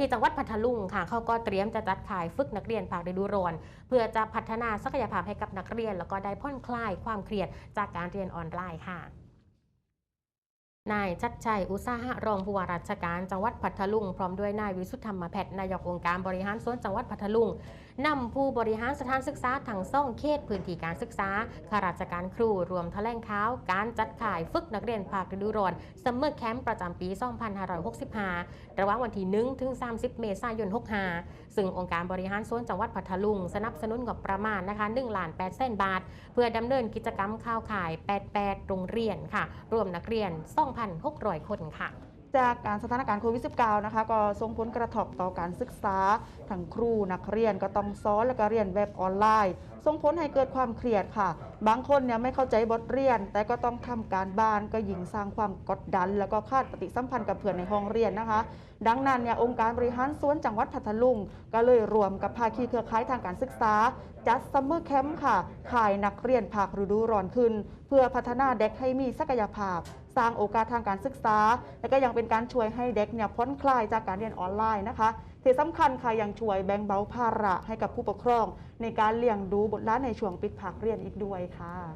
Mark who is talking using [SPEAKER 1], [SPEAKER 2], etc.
[SPEAKER 1] ที่จังหวัดพัทลุงค่ะเขาก็เตรียมจะจัดขายฝึกนักเรียนภาคฤดูร้อน เพื่อจะพัฒนาศักยภาพให้กับนักเรียน แล้วก็ได้ผ่อนคลายความเครียดจากการเรียนออนไลน์ค่ะ นายชัดชัยอุตสาหะรองผู้ว่าราชการจังหวัดพัทลุง พร้อมด้วยนายวิสุทธธรรมแพทย์นายกองค์การบริหารส่วนจังหวัดพัทลุงนำผู้บริหารสถานศึกษาทั้งซ่องเขตพื้นที่การศึกษาข้าราชการครูรวมแถลงข่าวการจัดขายฝึกนักเรียนภาคฤดูร้อนซัมเมอร์แคมป์ประจำปี 2565 ระหว่างวันที่ 1 ถึง 30 เมษายน 65 ซึ่งองค์การบริหารส่วนจังหวัดพัทลุง สนับสนุนงบประมาณนะคะ1ล้าน8แสนบาท เพื่อดำเนินกิจกรรมข่าวข่าย 88 โรงเรียนค่ะ รวมนักเรียนซ่อง2,600 คนค่ะ
[SPEAKER 2] จากการสถานการณ์โควิด -19 นะคะก็ส่งผลกระทบต่อการศึกษา ทั้งครูนักเรียนก็ต้องซ้อนและก็เรียนแบบออนไลน์ ส่งผลให้เกิดความเครียดค่ะ บางคนเนี่ยไม่เข้าใจบทเรียน แต่ก็ต้องทำการบ้านก็ยิ่งสร้างความกดดัน แล้วก็ขาดปฏิสัมพันธ์กับเพื่อนในห้องเรียนนะคะ ดังนั้นเนี่ยองค์การบริหารส่วนจังหวัดพัทลุง ก็เลยรวมกับภาคีเครือข่ายทางการศึกษา จัดซัมเมอร์แคมป์ค่ะขายนักเรียนภาคฤดูร้อนขึ้น เพื่อพัฒนาเด็กให้มีศักยภาพ สร้างโอกาสทางการศึกษา และก็ยังเป็นการช่วยให้เด็กเนี่ยพ้นคลายจากการเรียนออนไลน์นะคะที่สำคัญค่ะยังช่วยแบ่งเบาภาระให้กับผู้ปกครอง ในการเลี้ยงดูบุตรหลานในช่วงปิดภาคเรียนอีกด้วยค่ะ